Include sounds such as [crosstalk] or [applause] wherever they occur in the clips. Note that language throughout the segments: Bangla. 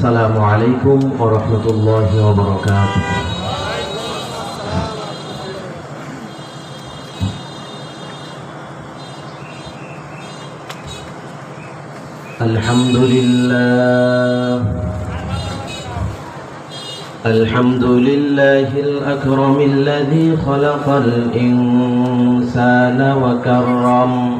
السلام عليكم ورحمة الله وبركاته. الحمد لله. الحمد لله الأكرم الذي خلق الإنسان وكرم.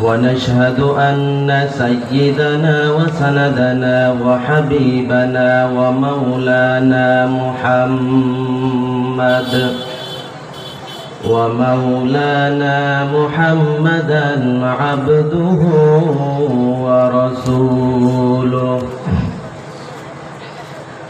ونشهد أن سيدنا وسندنا وحبيبنا ومولانا محمد ومولانا محمدا عبده ورسوله.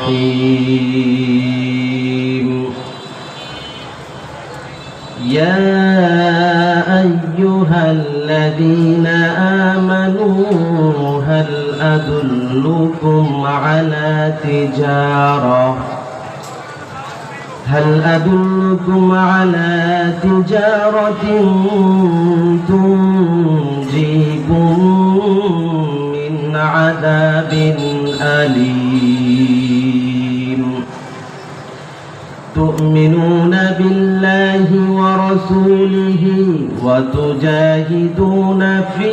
الرحيم. يا أيها الذين آمنوا هل أدلكم على تجارة؟ هل أدلكم على تجارة تنجيكم عذاب أليم. تؤمنون بالله ورسوله وتجاهدون في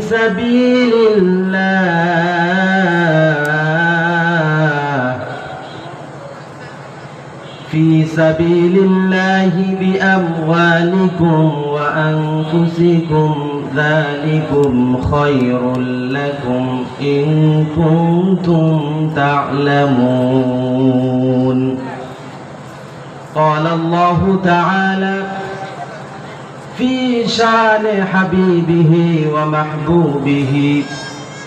سبيل الله. في سبيل الله بأموالكم وأنفسكم ذلكم خير لكم إن كنتم تعلمون. قال الله تعالى في شأن حبيبه ومحبوبه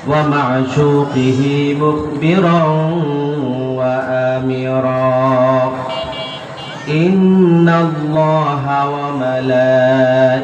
ومعشوقه مخبرا وآمرا. إن الله وملائكته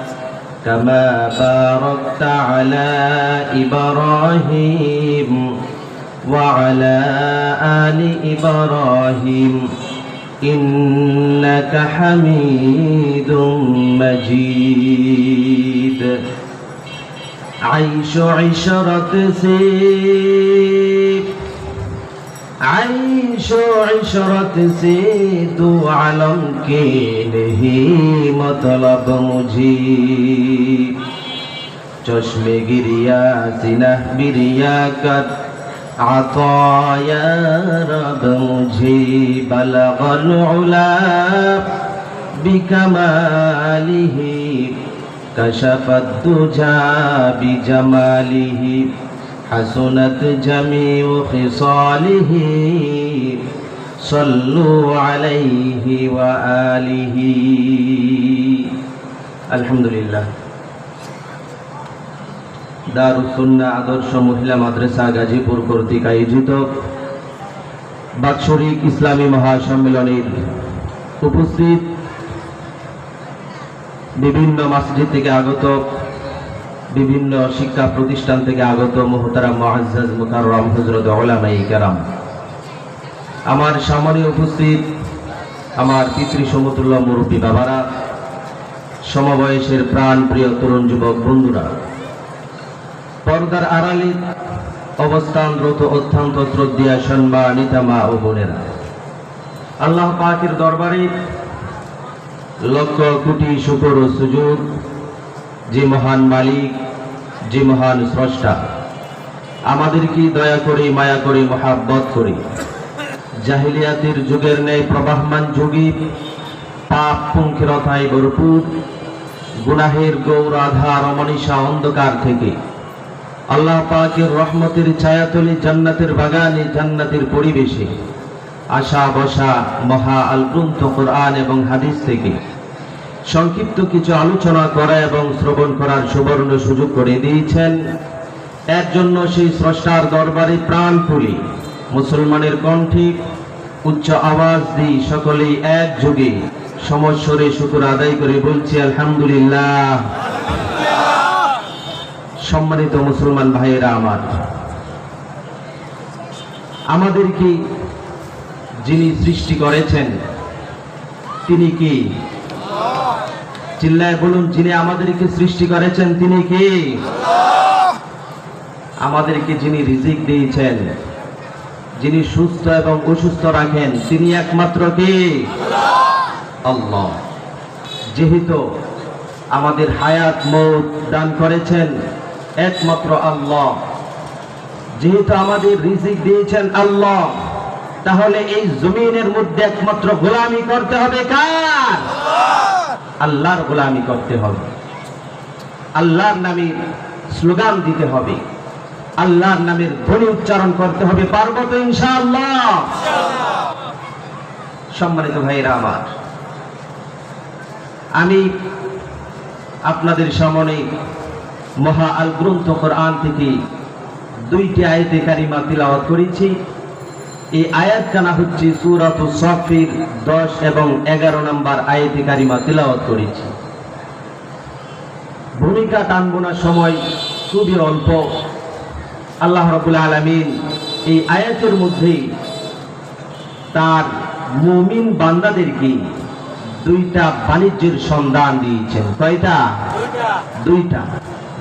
كما باركت على إبراهيم وعلى آل إبراهيم إنك حميد مجيد. عيش عشرة سيف আইশো ইশরত সে তো আলম কে মতলব মুঝি চশমে গিরিয়া সিনা বিরিয়া কত আতয়া রব মুঝি বলগল উলা বিকমালিহি কশফত দুজা বিজমালিহি জমালিহি حسنت جميع خصاله صلوا عليه وآله الحمد لله দারুসুন্না আদর্শ মহিলা মাদ্রাসা গাজীপুর কর্তৃক আয়োজিত বাৎসরিক ইসলামী মহাসম্মেলনের উপস্থিত বিভিন্ন মসজিদ থেকে আগত বিভিন্ন শিক্ষা প্রতিষ্ঠান থেকে আগত মোহতারাম মহাজ্জাজ মুকাররম হজরত ওলামাই আমার সামনে উপস্থিত আমার পিতৃ সমতুল্য মুরব্বী বাবারা, সমবয়সের প্রাণ প্রিয় তরুণ যুবক বন্ধুরা, পর্দার আড়ালে অবস্থানরত অত্যন্ত শ্রদ্ধা সম্মানিতা মা ও বোনেরা, আল্লাহ পাকের দরবারে লক্ষ কোটি শুকর ও সুযোগ যে মহান মালিক, যে মহান স্রষ্টা আমাদেরকে দয়া করে, মায়া করে, মহাব্বত করে। জাহিলিয়াতের যুগের ন্যায় প্রবাহমান যুগে পাপ পুঙ্খিরতায় ভরপুর, গুনাহের গৌর আধার অন্ধকার থেকে। আল্লাহ পাকের রহমতের ছায়াতলে জান্নাতের বাগানে জান্নাতের পরিবেশে আশা বসা মহা আল গ্রন্থ কোরআন এবং হাদিস থেকে সংক্ষিপ্ত কিছু আলোচনা করা এবং শ্রবণ করার সুবর্ণ সুযোগ করে দিয়েছেন। এর জন্য সেই স্রষ্টার দরবারে প্রাণ তুলি। মুসলমানের কণ্ঠে উচ্চ আওয়াজ দিই সকলেই এক যুগে সমস্বরে শুকুর আদায় করে বলছি, আলহামদুলিল্লাহ। সম্মানিত মুসলমান ভাইয়েরা আমার আমাদেরকে যিনি সৃষ্টি করেছেন, তিনি কি চিল্লায় বলুন যিনি আমাদেরকে সৃষ্টি করেছেন তিনি কি? আমাদেরকে যিনি রিজিক দিয়েছেন যিনি সুস্থ এবং অসুস্থ রাখেন তিনি একমাত্র কে? আল্লাহ। যেহেতু আমাদের হায়াত মৌত দান করেছেন একমাত্র আল্লাহ। যেহেতু আমাদের রিজিক দিয়েছেন আল্লাহ তাহলে এই জমিনের মধ্যে একমাত্র গোলামি করতে হবে কার? আল্লাহর গোলামি করতে হবে। আল্লাহর নামে স্লোগান দিতে হবে। আল্লাহর নামের ধ্বনি উচ্চারণ করতে হবে পারব তো ইনশাআল্লাহ? সম্মানিত ভাইরা আমার, আমি আপনাদের সামনে মহা আল গ্রন্থ কোরআন থেকে দুইটি আয়াতে কারিমা তিলাওয়াত করেছি। এই আয়াত কানা হচ্ছে সুরাত সফির দশ এবং এগারো নম্বর আয়াতে কারিমা তিলাওয়াত করেছি। ভূমিকা টানবো না সময় খুবই অল্প। আল্লাহ রবুল আলমিন এই আয়াতের মধ্যে তার মুমিন বান্দাদেরকে দুইটা বাণিজ্যের সন্ধান দিয়েছেন। কয়টা? দুইটা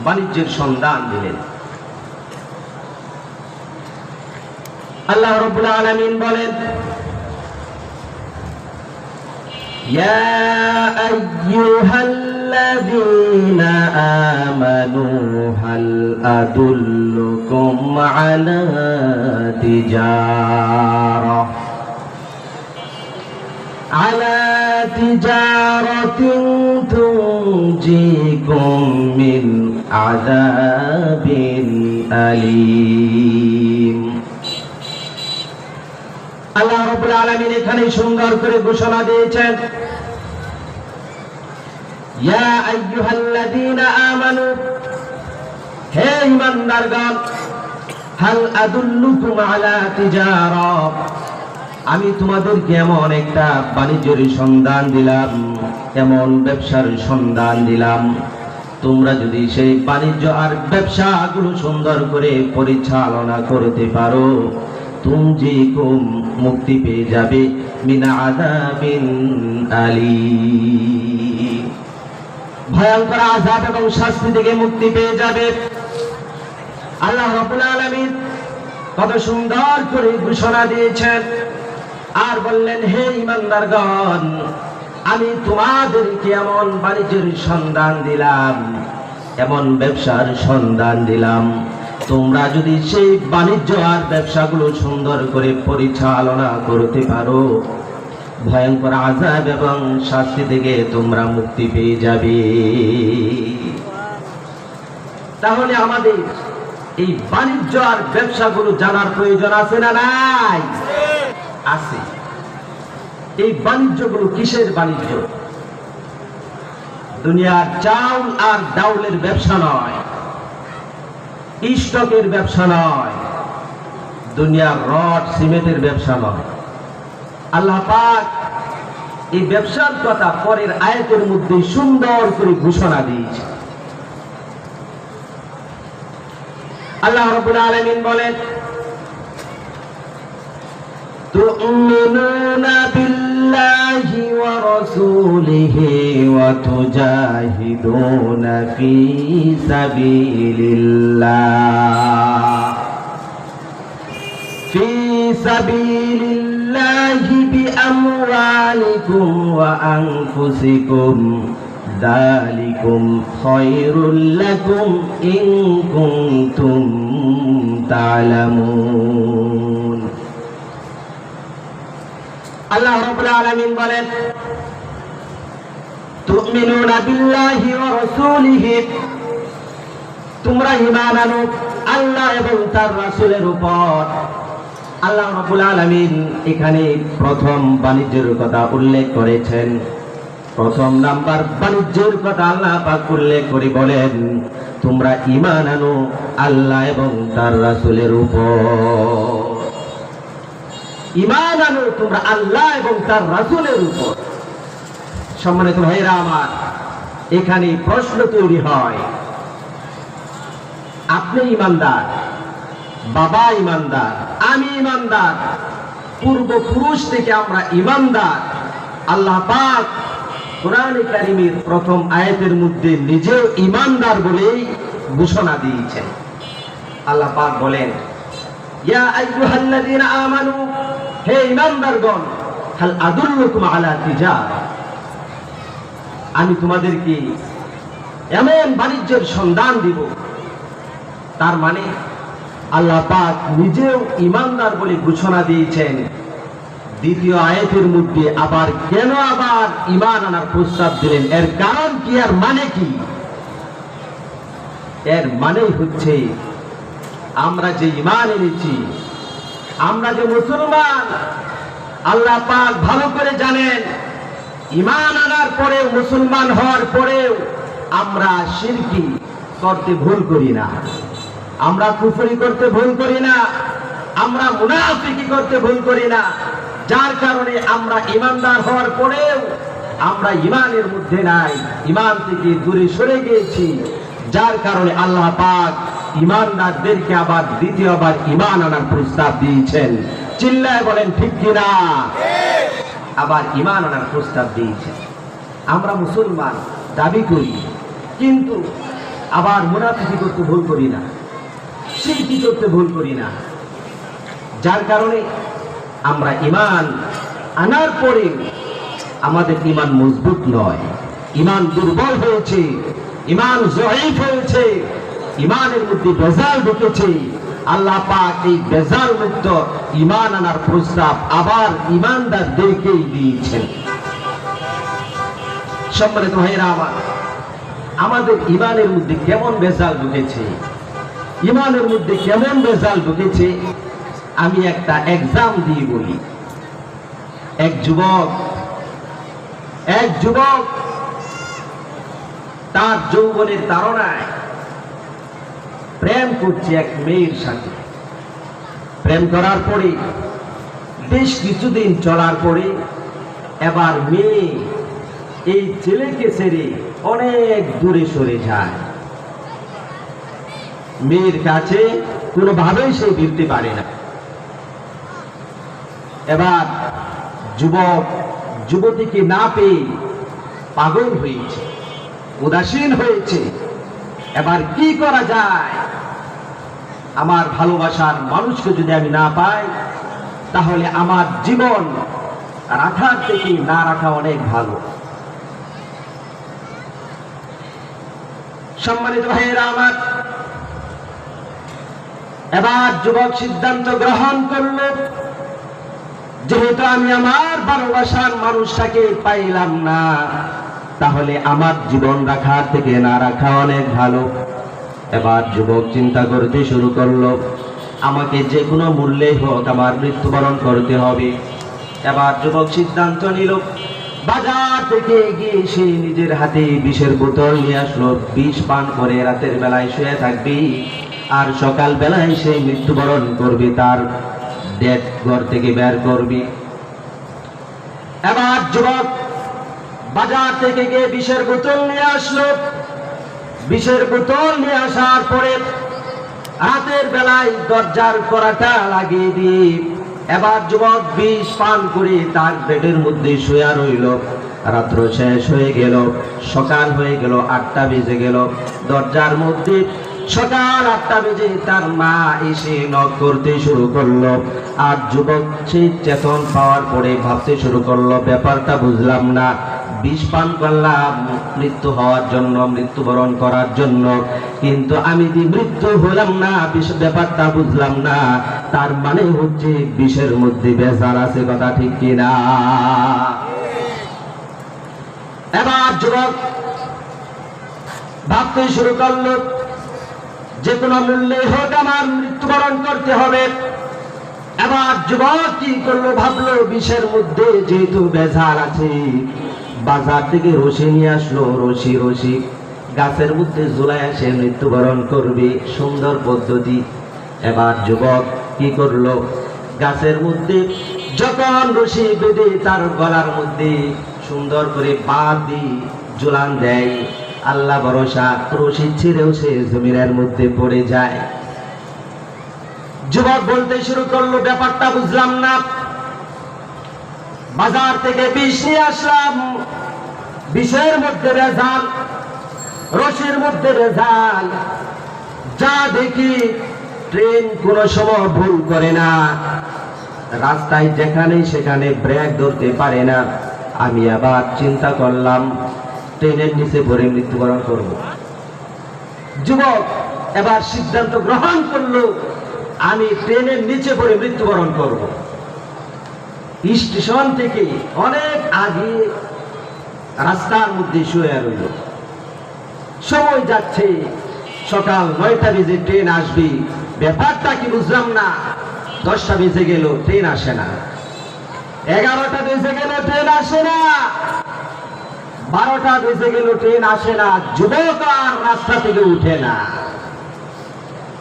বাণিজ্যের সন্ধান দিলেন। আল্লাহ রব্বুল আলামিন বলেন يا أيها الذين آمنوا هل أدلكم على تجارة على تجارة تنجيكم من عذاب أليم আল্লাহ রবুল আলমিন এখানে সুন্দর করে ঘোষণা দিয়েছেন। হে তিজারা। আমি তোমাদেরকে এমন একটা বাণিজ্যের সন্ধান দিলাম, এমন ব্যবসার সন্ধান দিলাম। তোমরা যদি সেই বাণিজ্য আর ব্যবসাগুলো সুন্দর করে পরিচালনা করতে পারো তুমি কুম মুক্তি পেয়ে যাবে, মিনা আযাবিন আলী ভয়ঙ্কর আযাব এবং শাস্তি থেকে মুক্তি পেয়ে যাবে। আল্লাহ রাব্বুল আলামিন কত সুন্দর করে ঘোষণা দিয়েছেন। আর বললেন, হে ইমানদারগণ, আমি তোমাদেরকে এমন বাণিজ্যের সন্ধান দিলাম, এমন ব্যবসার সন্ধান দিলাম। তোমরা যদি সেই বাণিজ্য আর ব্যবসাগুলো সুন্দর করে পরিচালনা করতে পারো, ভয়ঙ্কর আজাব এবং শাস্তি থেকে তোমরা মুক্তি পেয়ে যাবে। তাহলে আমাদের এই বাণিজ্য আর ব্যবসাগুলো জানার প্রয়োজন আছে না নাই? আছে। এই বাণিজ্যগুলো কিসের বাণিজ্য? দুনিয়ার চাউল আর ডাউলের ব্যবসা নয়। স্টকের ব্যবসা নয় দুনিয়ার রড সিমেন্টের ব্যবসা নয় আল্লাহ পাক এই ব্যবসার কথা পরের আয়তের মধ্যে সুন্দর করে ঘোষণা দিয়েছে আল্লাহ রবুল আলমিন বলেন تؤمنون بالله ورسوله وتجاهدون في سبيل الله في سبيل الله بأموالكم وأنفسكم ذلكم خير لكم إن كنتم تعلمون আল্লাহ রাব্বুল আলামিন বলেন তোমরা ঈমান আনো আল্লাহ এবং তার রাসূলের উপর। আল্লাহ এখানে প্রথম বাণিজ্যের কথা উল্লেখ করেছেন। প্রথম নাম্বার বাণিজ্যের কথা আল্লাহ পাক উল্লেখ করে বলেন, তোমরা ঈমান আনো আল্লাহ এবং তার রাসূলের উপর। ইমান আনো তোমরা আল্লাহ এবং তার রাসূলের উপর। সম্মানিত ভাইরা আমার এখানে প্রশ্ন তৈরি হয়। আপনি ইমানদার, বাবা ইমানদার, আমি ইমানদার, পূর্বপুরুষ থেকে আমরা ইমানদার, আল্লাহ পাক কোরআনে কারিমের প্রথম আয়াতের মধ্যে নিজেও ইমানদার বলেই ঘোষণা দিয়েছেন। আল্লাহ পাক বলেন, ইয়া আইয়ুহাল্লাযীনা আমানু, হে ইমানদারগণ, হাল আদুল্লুকুম আলা তিজারা আমি তোমাদেরকে এমন বাণিজ্যের সন্ধান দিব। তার মানে আল্লাহ পাক নিজেও ইমানদার বলে ঘোষণা দিয়েছেন, দ্বিতীয় আয়াতের মধ্যে আবার কেন আবার ইমান আনার প্রস্তাব দিলেন? এর কারণ কি? আর মানে কি? এর মানেই হচ্ছে আমরা যে ইমান এনেছি, আমরা যে মুসলমান, আল্লাহ পাক ভালো করে জানেন ইমান আনার পরেও, মুসলমান হওয়ার পরেও আমরা শিরকি করতে ভুল করি না। আমরা কুফরি করতে ভুল করি না। আমরা মুনাফিকি করতে ভুল করি না। যার কারণে আমরা ইমানদার হওয়ার পরেও আমরা ইমানের মধ্যে নাই। ইমান থেকে দূরে সরে গিয়েছি। যার কারণে আল্লাহ পাক ইমানদারদেরকে আবার দ্বিতীয়বার ইমান আনার প্রস্তাব দিয়েছেন। চিল্লায় বলেন, ঠিক কিনা? আবার ইমান আনার প্রস্তাব দিয়েছেন আমরা মুসলমান, দাবি করি, কিন্তু আবার মুনাফিকি করতে ভুল করি না সিরকি করতে ভুল করি না। যার কারণে আমরা ইমান আনার পরে আমাদের ইমান মজবুত নয়। ইমান দুর্বল হয়েছে ইমান জয়ীফ হয়েছে ইমানের মধ্যে বেজাল ঢুকেছে। আল্লাহ পাক এই বেজাল মুক্ত ইমান আনার প্রস্তাব আবার ইমানদারদেরকেই দিয়েছেন। সম্মানিত ভাইরা আমার, আমাদের ইমানের মধ্যে কেমন বেজাল ঢুকেছে? ইমানের মধ্যে কেমন বেজাল ঢুকেছে? আমি একটা এক্সাম দিয়ে বলি। এক যুবক এক যুবক তার যৌবনের তারণায় প্রেম করছে এক মেয়ের সাথে। প্রেম করার পরে, বেশ কিছুদিন চলার পরে, এবার মেয়ে এই ছেলেকে ছেড়ে অনেক দূরে সরে যায়। মেয়ের কাছে কোনোভাবেই সে ফিরতে পারে না। এবার যুবক যুবতীকে না পেয়ে পাগল হয়েছে, উদাসীন হয়েছে। এবার কি করা যায়? আমার ভালোবাসার মানুষকে যদি আমি না পাই, তাহলে আমার জীবন রাখার থেকে না রাখা অনেক ভালো। সম্মানিত ভাইয়েরা আমার, এবার যুবক সিদ্ধান্ত গ্রহণ করল। যেহেতু আমি আমার ভালোবাসার মানুষটাকে পাইলাম না, তাহলে আমার জীবন রাখার থেকে না রাখা অনেক ভালো। এবার যুবক চিন্তা করতে শুরু করল, আমাকে যে কোনো মূল্যে হোক আমার মৃত্যুবরণ করতে হবে। এবার যুবক সিদ্ধান্ত নিল, বাজার থেকে গিয়ে সে নিজের হাতে বিষের বোতল নিয়ে আসলো, বিষ পান করে রাতের বেলায় শুয়ে থাকবি, আর সকাল বেলায় সে মৃত্যুবরণ করবে, তার ডেট ঘর থেকে বের করবি। এবার যুবক বাজার থেকে গিয়ে বিষের বোতল নিয়ে আসলো বিষের বোতল নিয়ে আসার পরে রাতের বেলায় দরজার করাটা লাগিয়ে দিয়ে এবার যুবক বিষ পান করে তার বেডের মধ্যে শুয়া রইল। রাত্র শেষ হয়ে গেল, সকাল হয়ে গেল, আটটা বেজে গেল। দরজার মধ্যে সকাল আটটা বেজে তার মা এসে নক করতে শুরু করল। আর যুবক সে চেতন পাওয়ার পরে ভাবতে শুরু করল, ব্যাপারটা বুঝলাম না। বিষ পান করলাম, মৃত্যু হওয়ার জন্য, মৃত্যুবরণ করার জন্য। কিন্তু আমি যে মৃত্যু হলাম না, বিষ ব্যাপারটা বুঝলাম না। তার মানে হচ্ছে বিষের মধ্যে বেজার আছে, কথা ঠিক কিনা? এবার যুবক, ভাবতে শুরু করল, যে কোনো মূল্যে হোক আমার মৃত্যুবরণ করতে হবে। এবার যুবক কি করল, ভাবলো, বিষের মধ্যে যেহেতু বেজাল আছে বাজার থেকে রশি নিয়ে আসলো, রশি রশি। গাছের মধ্যে ঝুলাই আসে, মৃত্যুবরণ করবে, সুন্দর পদ্ধতি। এবার যুবক কি করল? গাছের মধ্যে যখন রশি বেঁধে তার গলার মধ্যে সুন্দর করে পা দিয়ে জোলান দেয়, আল্লাহ ভরসা, রশি ছিঁড়েও সে জমিনের মধ্যে পড়ে যায়। যুবক বলতে শুরু করল, ব্যাপারটা বুঝলাম না। বাজার থেকে বিষ আসলাম। বিষের মধ্যে রেজাল রশির মধ্যে রেজাল যা দেখি ট্রেন কোন সময় ভুল করে না। রাস্তায় যেখানে সেখানে ব্রেক ধরতে পারে না। আমি আবার চিন্তা করলাম, ট্রেনের নিচে ভরে মৃত্যুবরণ করব। যুবক এবার সিদ্ধান্ত গ্রহণ করল, আমি ট্রেনের নিচে পড়ে মৃত্যুবরণ করব। স্টেশন থেকে অনেক আগে রাস্তার মধ্যে শুয়ে রইল। সময় যাচ্ছে, সকাল নয়টা বেজে ট্রেন আসবে। ব্যাপারটা কি বুঝলাম না। দশটা বেজে গেল, ট্রেন আসে না। এগারোটা বেজে গেল, ট্রেন আসে না। বারোটা বেজে গেল, ট্রেন আসে না। যুবক আর রাস্তা থেকে উঠে না।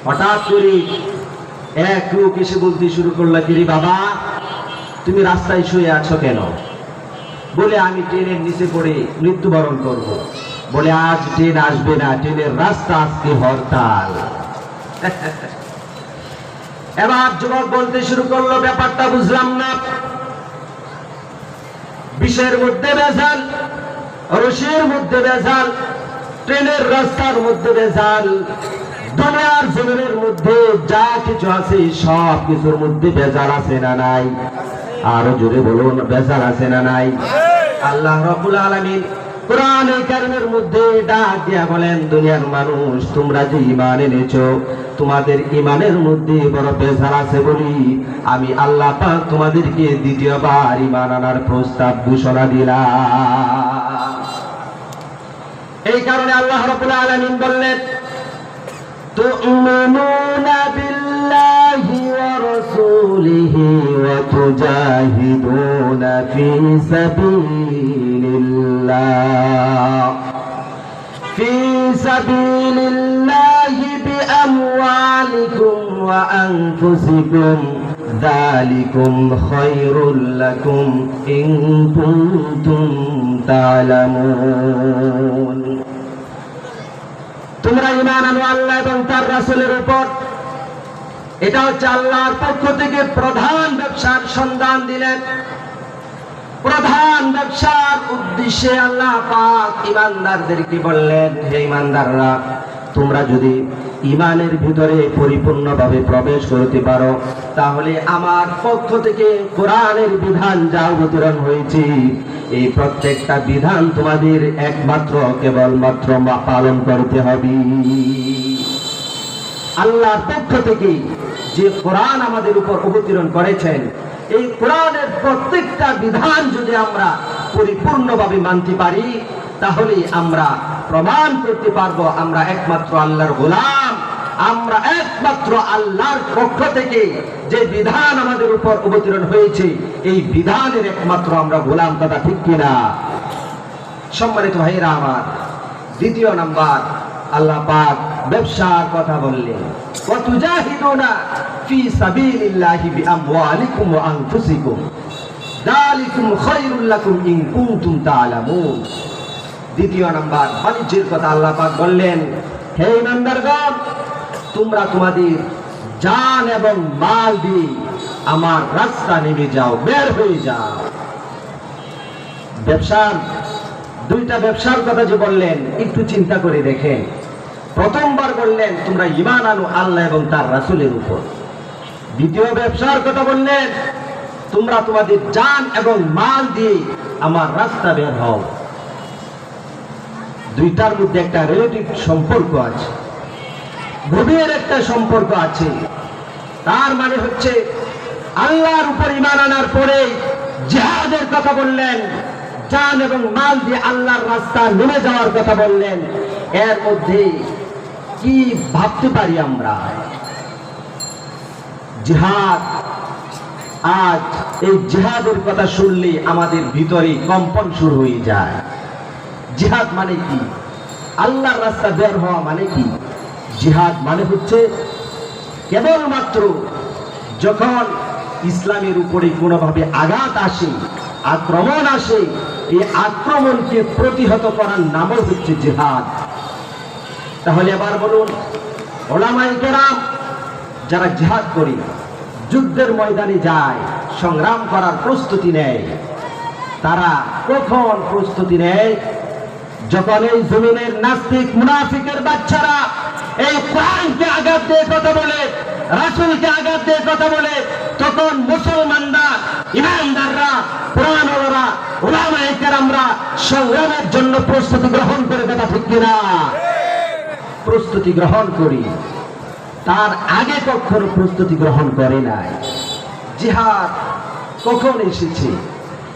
হঠাৎ করে এক লোক এসে বলতে শুরু করল, কিরে বাবা তুমি রাস্তায় শুয়ে আছো কেন? বলে আমি ট্রেনের নিচে পড়ে মৃত্যুবরণ করব। বলে আজ ট্রেন আসবে না, ট্রেনের রাস্তা আজকে হরতাল। [laughs] এবার যুবক বলতে শুরু করল ব্যাপারটা, বুঝলাম না। বিষের মধ্যে বেজাল রশির মধ্যে বেজাল ট্রেনের রাস্তার মধ্যে বেজাল দুনিয়ার জমিনের মধ্যে যা কিছু আছে সব কিছুর মধ্যে বেজাল আছে না নাই? আরও জোরে বলুন বেজার আছে না নাই? আল্লাহ রবুল আলমিন মধ্যে ডাক দিয়া বলেন দুনিয়ার মানুষ তোমরা যে ইমান তোমাদের ইমানের মধ্যে বড় বেজার আছে বলি। আমি আল্লাহ পাক তোমাদেরকে দ্বিতীয়বার ইমান আনার প্রস্তাব ঘোষণা দিলাম। এই কারণে আল্লাহ রবুল আলমিন বললেন তো বিল্লাহ ورسوله وتجاهدون في سبيل الله في سبيل الله بأموالكم وأنفسكم ذلكم خير لكم إن كنتم تعلمون তোমরা ইমান আনো আল্লাহ এবং তার রাসূলের উপর এটা হচ্ছে আল্লাহর পক্ষ থেকে প্রধান ব্যবসার সন্ধান দিলেন। প্রধান ব্যবসার উদ্দেশ্যে আল্লাহ পাক ইমানদারদেরকে বললেন, হে ইমানদাররা, তোমরা যদি ইমানের ভিতরে পরিপূর্ণভাবে প্রবেশ করতে পারো, তাহলে আমার পক্ষ থেকে কোরআনের বিধান যা অবতরণ হয়েছে, এই প্রত্যেকটা বিধান তোমাদের একমাত্র, কেবলমাত্র পালন করতে হবে। আল্লাহর পক্ষ থেকে যে কোরআন আমাদের উপর অবতীর্ণ করেছেন, এই কোরআনের প্রত্যেকটা বিধান যদি আমরা পরিপূর্ণভাবে মানতে পারি তাহলে আমরা প্রমাণ করতে পারব, আমরা একমাত্র আল্লাহর গোলাম। আমরা একমাত্র আল্লাহর পক্ষ থেকে যে বিধান আমাদের উপর অবতীর্ণ হয়েছে, এই বিধানের একমাত্র আমরা গোলাম কথা ঠিক কিনা? সম্মানিত ভাইরা আমার, দ্বিতীয় নাম্বার, আল্লাহ পাক ব্যবসার কথা বললেন। দ্বিতীয় নাম্বার, বাণিজ্যের কথা আল্লাহ পাক বললেন, হে ইমানদারগণ, তোমরা তোমাদের জান এবং মাল দিয়ে আমার রাস্তা নেমে যাও, বের হয়ে যাও। ব্যবসার, দুইটা ব্যবসার কথা যে বললেন, একটু চিন্তা করে দেখেন। প্রথমবার বললেন, তোমরা ইমান আনো আল্লাহ এবং তার রাসূলের উপর। দ্বিতীয় ব্যবসার কথা বললেন, তোমরা তোমাদের জান এবং মাল দিয়ে আমার রাস্তা বের হও। দুইটার মধ্যে একটা রিলেটিভ সম্পর্ক আছে। গভীর একটা সম্পর্ক আছে। তার মানে হচ্ছে, আল্লাহর উপর ইমান আনার পরে জিহাদের কথা বললেন, জান এবং মাল দিয়ে আল্লাহর রাস্তা নেমে যাওয়ার কথা বললেন। এর মধ্যে কি ভাবতে পারি আমরা? জিহাদ, আজ এই জিহাদের কথা শুনলে আমাদের ভিতরে কম্পন শুরু হয়ে যায়। জিহাদ মানে কি? আল্লাহর রাস্তা বের হওয়া মানে কি? জিহাদ মানে হচ্ছে কেবলমাত্র যখন ইসলামের উপরে কোনোভাবে আঘাত আসে, আক্রমণ আসে, এই আক্রমণকে প্রতিহত করার নামও হচ্ছে জিহাদ। তাহলে এবার বলুন ওলামাই কেরাম যারা জিহাদ করি, যুদ্ধের ময়দানে যায়, সংগ্রাম করার প্রস্তুতি নেয়, তারা কখন প্রস্তুতি নেয়? যখন এই জমিনের নাস্তিক মুনাফিকের বাচ্চারা এই কোরআনকে আঘাত দিয়ে কথা বলে, রাসূলকে আঘাত দিয়ে কথা বলে, তখন মুসলমানরা, ইমানদাররা, কোরআনওয়ালারা, ওলামায়ে কেরামরা সংগ্রামের জন্য প্রস্তুতি গ্রহণ করে কথা ঠিক কিনা? প্রস্তুতি গ্রহণ করি। তার আগে কখনো প্রস্তুতি গ্রহণ করে নাই। জিহাদ কখন এসেছে?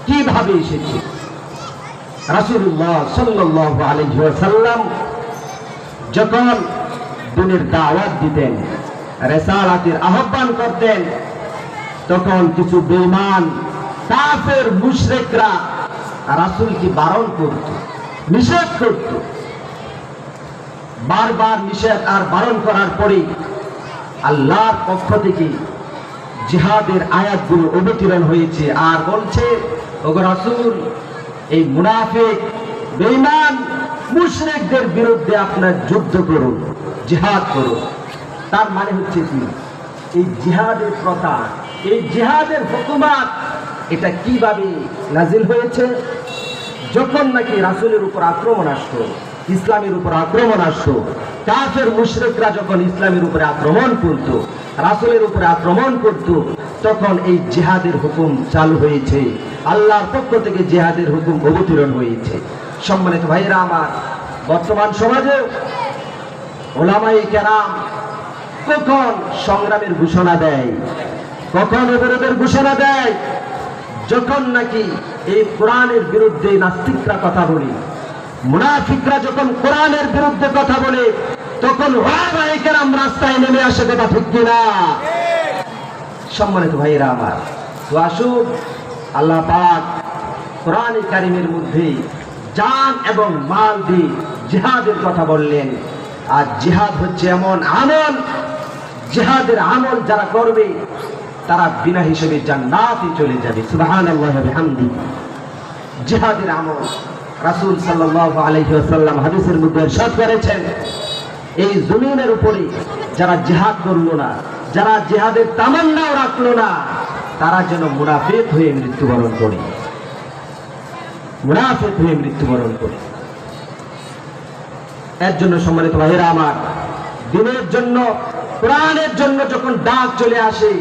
কীভাবে এসেছে? রাসূলুল্লাহ সাল্লাল্লাহু আলাইহি ওয়াসাল্লাম যখন দিনের দাওয়াত দিতেন, রেসালাতের আহ্বান করতেন, তখন কিছু বেমান কাফের, মুশরিকরা রাসুলকে বারণ করত, নিষেধ করত। বারবার নিষেধ আর বারণ করার পরে আল্লাহর পক্ষ থেকে জিহাদের আয়াতগুলো অবতীর্ণ হয়েছে আর বলছে, ওগো রাসূল, এই মুনাফিক, বেঈমান, মুশরিকদের বিরুদ্ধে আপনার যুদ্ধ করুন, জিহাদ করুন। তার মানে হচ্ছে কি? এই জিহাদের প্রথা এই জিহাদের হুকুমাত, এটা কীভাবে নাজিল হয়েছে? যখন নাকি রাসুলের উপর আক্রমণ আসতো ইসলামের উপর আক্রমণ আসতো কাফের মুশরিকরা যখন ইসলামের উপরে আক্রমণ করত, রাসূলের উপরে আক্রমণ করত, তখন এই জিহাদের হুকুম চালু হয়েছে। আল্লাহর পক্ষ থেকে জিহাদের হুকুম অবতীর্ণ হয়েছে। সম্মানিত ভাইরা আমার, বর্তমান সমাজে ওলামাই কেরাম কখন সংগ্রামের ঘোষণা দেয়? কখন অবরোধের ঘোষণা দেয়? যখন নাকি এই কোরআনের বিরুদ্ধে নাস্তিকরা কথা বলে। মুনাফিকরা যখন কোরআনের বিরুদ্ধে কথা বলে, তখন ওলামায়ে রাস্তায় নেমে আসে কথা ঠিক কিনা? সম্মানিত ভাইরা আমার, তো আসুন আল্লাহ পাক কোরআন কারিমের মধ্যে জান এবং মাল দিয়ে জিহাদের কথা বললেন। আর জিহাদ হচ্ছে এমন আমল, জিহাদের আমল যারা করবে, তারা বিনা হিসেবে জান্নাতে চলে যাবে। ওয়া বিহামদি জিহাদের আমল রাসূল সাল্লাল্লাহু আলাইহি ওয়াসাল্লাম হাদিসের মধ্যে ইরশাদ করেছেন, এই জমিনের উপরে যারা জিহাদ করল না, যারা জিহাদের তামান্নাও রাখল না, তারা যেন মুনাফিক হয়ে মৃত্যুবরণ করে। মুনাফিক হয়ে মৃত্যুবরণ করে। এর জন্য সম্মানিত ভাইয়েরা আমার, দিনের জন্য, প্রাণের জন্য যখন ডাক চলে আসে,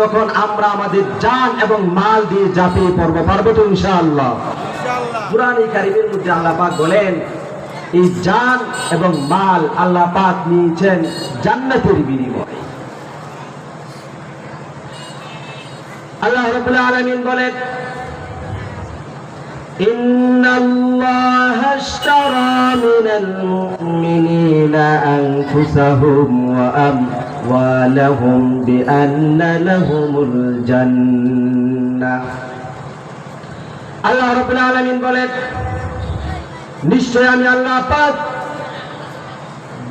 তখন আমরা আমাদের জান এবং মাল দিয়ে পড়ব, পারব তো ইনশাআল্লাহ। পুরানি কারিমের মধ্যে আল্লাহ পাক বলেন এই জান এবং মাল আল্লাহ পাক নিয়েছেন জান্নাতের বিনিময়ে আল্লাহ রাব্বুল আলামিন বলেন إن الله اشترى من المؤمنين أنفسهم وأموالهم بأن لهم الجنة আল্লাহ রবুল আলমিন বলেন, নিশ্চয় আমি আল্লাহ পাক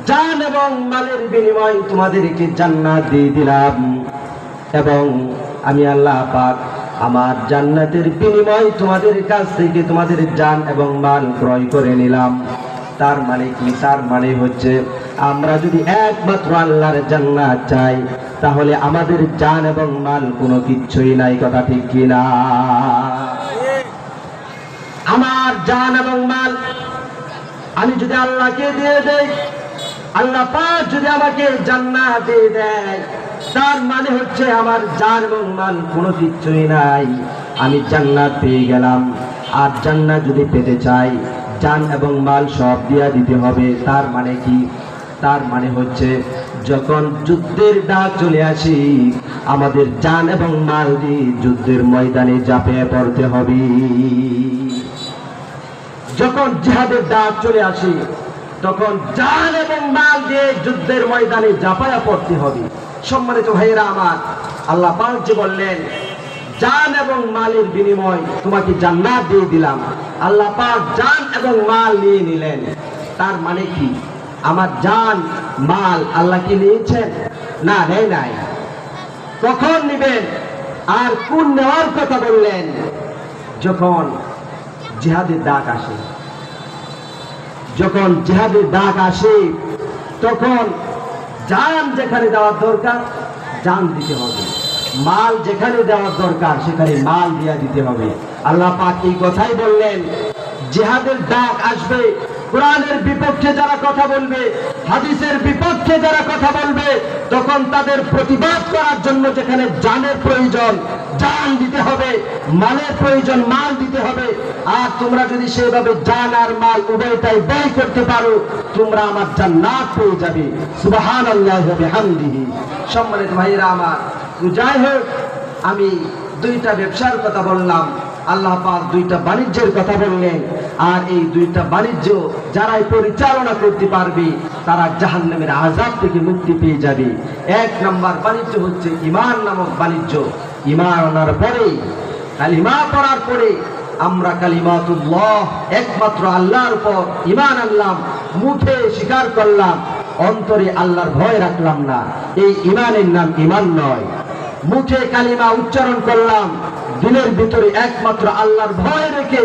জান এবং মালের বিনিময় তোমাদেরকে জান্নাত দিয়ে দিলাম এবং আমি আল্লাহ পাক আমার জান্নাতের বিনিময় তোমাদের কাছ থেকে তোমাদের জান এবং মাল ক্রয় করে নিলাম। তার মানে কি? তার মানে হচ্ছে আমরা যদি একমাত্র আল্লাহর জান্নাত চাই, তাহলে আমাদের জান এবং মাল কোনো কিচ্ছুই নাই, কথা ঠিক কিনা? জান এবং মাল। আমি যদি আল্লাহকে দিয়ে দেই, আল্লাহ পাক যদি আমাকে জান্নাত দিয়ে দেয়, তার মানে হচ্ছে আমার জান এবং মাল কোনো কিচ্ছুই নাই। আমি জান্নাত পেয়ে গেলাম। আর জান্নাত যদি পেতে চাই, জান এবং মাল সব দিয়া দিতে হবে। তার মানে কি? তার মানে হচ্ছে যখন যুদ্ধের ডাক চলে আসি, আমাদের জান এবং মাল দিয়ে যুদ্ধের ময়দানে চাপে পড়তে হবে। যখন জিহাদের ডাক চলে আসে, তখন জান এবং মাল দিয়ে যুদ্ধের ময়দানে জাপায়া পড়তে হবে। সম্মানিত ভাইয়েরা আমার, আল্লাহ পাক বললেন জান এবং মালের বিনিময় তোমাকে জান্নাত দিয়ে দিলাম। আল্লাহ পাক জান এবং মাল নিয়ে নিলেন। তার মানে কি? আমার জান মাল আল্লাহ কি নিয়েছেন? না, নেয় নাই। কখন নিবেন? আর কোন নেওয়ার কথা বললেন? যখন জিহাদের ডাক আসে। যখন জেহাদের ডাক আসে, তখন যান যেখানে দেওয়ার দরকার যান দিতে হবে। মাল যেখানে দেওয়ার দরকার, সেখানে মাল দিয়া দিতে হবে। আল্লাহ পাক এই কথাই বললেন, জেহাদের ডাক আসবে কোরআনের বিপক্ষে যারা কথা বলবে, হাদিসের বিপক্ষে যারা কথা বলবে, তখন তাদের প্রতিবাদ করার জন্য যেখানে জানের প্রয়োজন, জান দিতে হবে, মালের প্রয়োজন, মাল দিতে হবে। আর তোমরা যদি সেভাবে জান আর মাল উভয়টাই ব্যয় করতে পারো, তোমরা আমার জান্নাত পেয়ে যাবে। সুবাহান আল্লাহ হবে হামদিহি সম্মানিত ভাইয়েরা আমার যাই হোক, আমি দুইটা ব্যবসার কথা বললাম, আল্লাহ পাক দুইটা বাণিজ্যের কথা বললেন। আর এই দুইটা বাণিজ্য যারাই পরিচালনা করতে পারবে, তারা জাহান্নামের আজাব থেকে মুক্তি পেয়ে যাবে। এক নাম্বার বাণিজ্য হচ্ছে ইমান নামক বাণিজ্য। ইমান আনার পরে, কালিমা পড়ার পরে আমরা কালিমাতুল্লাহ একমাত্র আল্লাহর উপর ইমান আনলাম, মুখে স্বীকার করলাম, অন্তরে আল্লাহর ভয় রাখলাম না। এই ইমানের নাম ইমান নয়। মুখে কালিমা উচ্চারণ করলাম দিনের ভিতরে একমাত্র আল্লাহর ভয় রেখে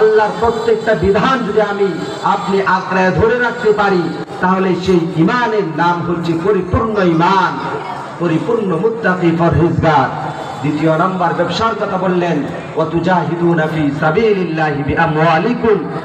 আল্লাহর প্রত্যেকটা বিধান যদি আমি আপনি আঁকড়ায় ধরে রাখতে পারি, তাহলে সেই ইমানের নাম হচ্ছে পরিপূর্ণ ইমান, পরিপূর্ণ মুত্তাকি পরহেজগার। দ্বিতীয় নাম্বার ব্যবসার কথা বললেন অতুজাহিদুন ফি সাবিলিল্লাহি বিআমওয়ালিকুম।